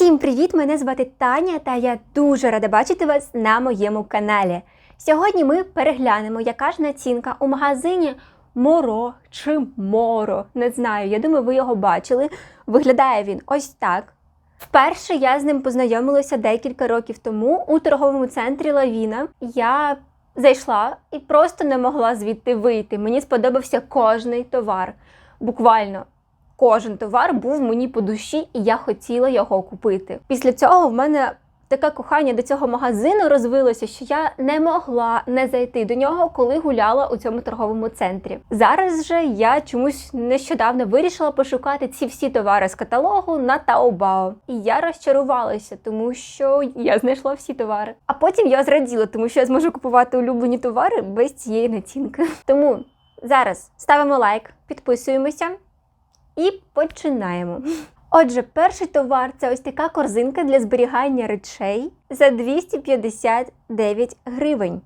Всім привіт! Мене звати Таня, та я дуже рада бачити вас на моєму каналі. Сьогодні ми переглянемо, яка ж націнка у магазині Моро чи Моро. Не знаю, я думаю, ви його бачили. Виглядає він ось так. Вперше я з ним познайомилася декілька років тому у торговому центрі Лавіна. Я зайшла і просто не могла звідти вийти. Мені сподобався кожний товар. Буквально кожен товар був мені по душі, і я хотіла його купити. Після цього в мене таке кохання до цього магазину розвилося, що я не могла не зайти до нього, коли гуляла у цьому торговому центрі. Зараз же я чомусь нещодавно вирішила пошукати ці всі товари з каталогу на Taobao. І я розчарувалася, тому що я знайшла всі товари. А потім я зраділа, тому що я зможу купувати улюблені товари без цієї націнки. Тому зараз ставимо лайк, підписуємося. І починаємо. Отже, перший товар це ось така корзинка для зберігання речей за 259 гривень.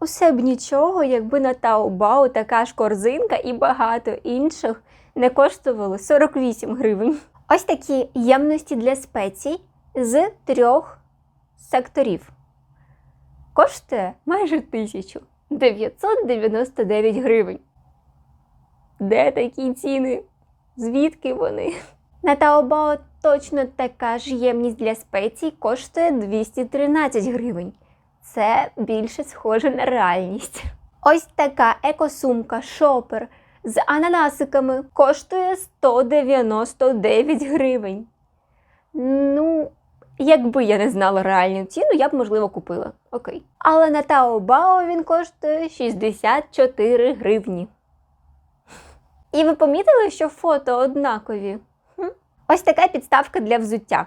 Усе б нічого, якби на Taobao така ж корзинка і багато інших не коштували 48 гривень. Ось такі ємності для спецій з трьох секторів. Коштує майже 1999 гривень. Де такі ціни? Звідки вони? На Taobao точно така ж ємність для спецій коштує 213 гривень. Це більше схоже на реальність. Ось така екосумка шопер з ананасиками коштує 199 гривень. Ну, якби я не знала реальну ціну, я б, можливо, купила. Окей. Але на Taobao він коштує 64 гривні. І ви помітили, що фото однакові? Хм? Ось така підставка для взуття.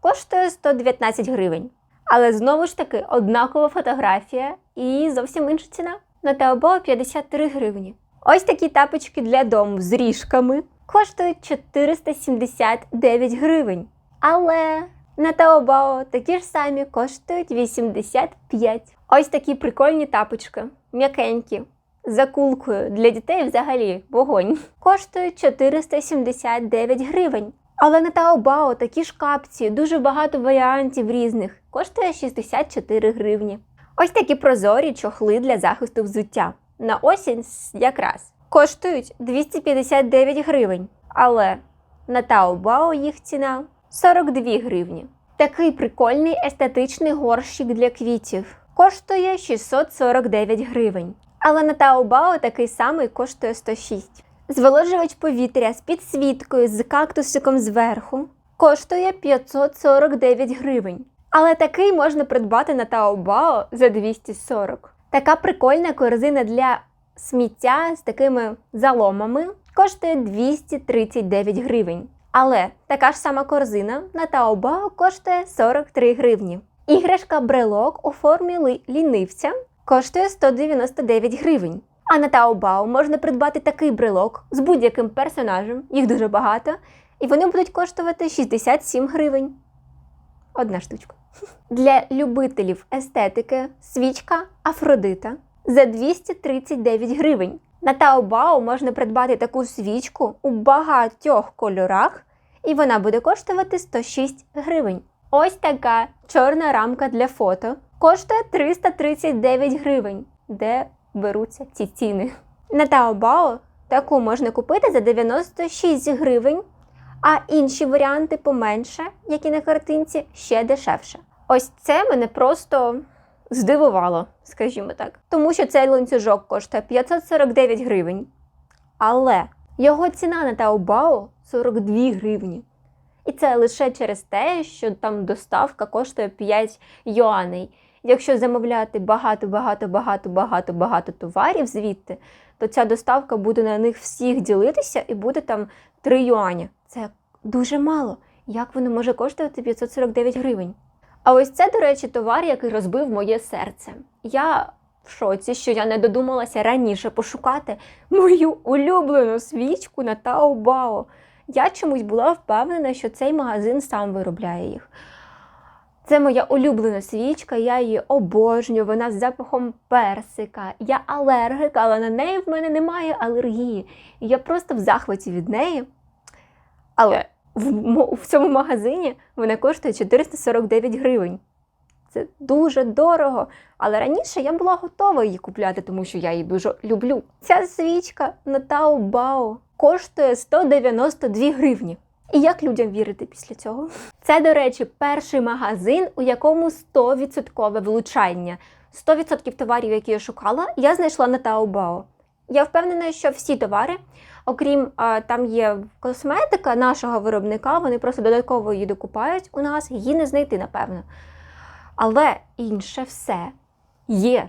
Коштує 119 гривень. Але знову ж таки однакова фотографія і зовсім інша ціна. На Taobao 53 гривні. Ось такі тапочки для дому з ріжками коштують 479 гривень. Але на Taobao такі ж самі коштують 85. Ось такі прикольні тапочки, м'якенькі за кулкою для дітей взагалі вогонь. Коштують 479 гривень. Але на Taobao такі ж капці, дуже багато варіантів різних. Коштує 64 гривні. Ось такі прозорі чохли для захисту взуття. На осінь якраз коштують 259 гривень. Але на Taobao їх ціна 42 гривні. Такий прикольний естетичний горщик для квітів коштує 649 гривень. Але на Taobao такий самий коштує 106. Зволожувач повітря з підсвіткою з кактусиком зверху коштує 549 гривень. Але такий можна придбати на Taobao за 240. Така прикольна корзина для сміття з такими заломами коштує 239 гривень. Але така ж сама корзина на Taobao коштує 43 гривні. Іграшка брелок у формі лінивця коштує 199 гривень. А на Taobao можна придбати такий брелок з будь-яким персонажем, їх дуже багато, і вони будуть коштувати 67 гривень. Одна штучка. Для любителів естетики свічка Афродита за 239 гривень. На Taobao можна придбати таку свічку у багатьох кольорах, і вона буде коштувати 106 гривень. Ось така чорна рамка для фото коштує 339 гривень, де беруться ці ціни. На Taobao таку можна купити за 96 гривень, а інші варіанти поменше, які на картинці, ще дешевше. Ось це мене просто здивувало, скажімо так. Тому що цей ланцюжок коштує 549 гривень. Але його ціна на Taobao 42 гривні. І це лише через те, що там доставка коштує 5 юаней. Якщо замовляти багато, багато, багато, багато, багато товарів звідти, то ця доставка буде на них всіх ділитися і буде там 3 юані. Це дуже мало. Як воно може коштувати 549 гривень? А ось це, до речі, товар, який розбив моє серце. Я в шоці, що я не додумалася раніше пошукати мою улюблену свічку на Taobao. Я чомусь була впевнена, що цей магазин сам виробляє їх. Це моя улюблена свічка, я її обожнюю, вона з запахом персика. Я алергик, але на неї в мене немає алергії. Я просто в захваті від неї. Але в, в цьому магазині вона коштує 449 гривень. Це дуже дорого. Але раніше я була готова її купляти, тому що я її дуже люблю. Ця свічка на Таобао коштує 192 гривні. І як людям вірити після цього? Це, до речі, перший магазин, у якому 100% влучання. 100% товарів, які я шукала, я знайшла на Taobao. Я впевнена, що всі товари, окрім там є косметика нашого виробника, вони просто додатково її докупають у нас, її не знайти, напевно. Але інше все є.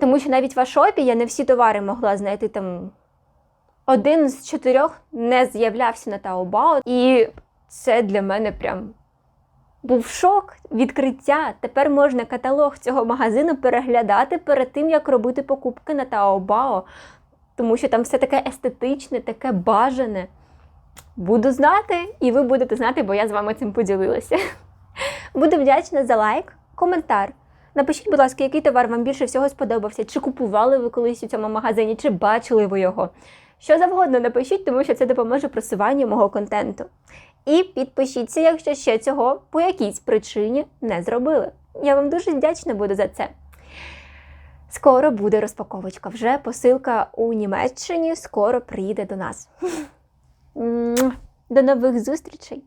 Тому що навіть в Ашопі я не всі товари могла знайти там. Один з чотирьох не з'являвся на Taobao, і це для мене прям був шок, відкриття. Тепер можна каталог цього магазину переглядати перед тим, як робити покупки на Taobao, тому що там все таке естетичне, таке бажане. Буду знати, і ви будете знати, бо я з вами цим поділилася. Буду вдячна за лайк, коментар. Напишіть, будь ласка, який товар вам більше всього сподобався, чи купували ви колись у цьому магазині, чи бачили ви його. Що завгодно напишіть, тому що це допоможе просуванню мого контенту. І підпишіться, якщо ще цього по якійсь причині не зробили. Я вам дуже вдячна буду за це. Скоро буде розпаковочка. Вже посилка у Німеччині скоро приїде до нас. До нових зустрічей!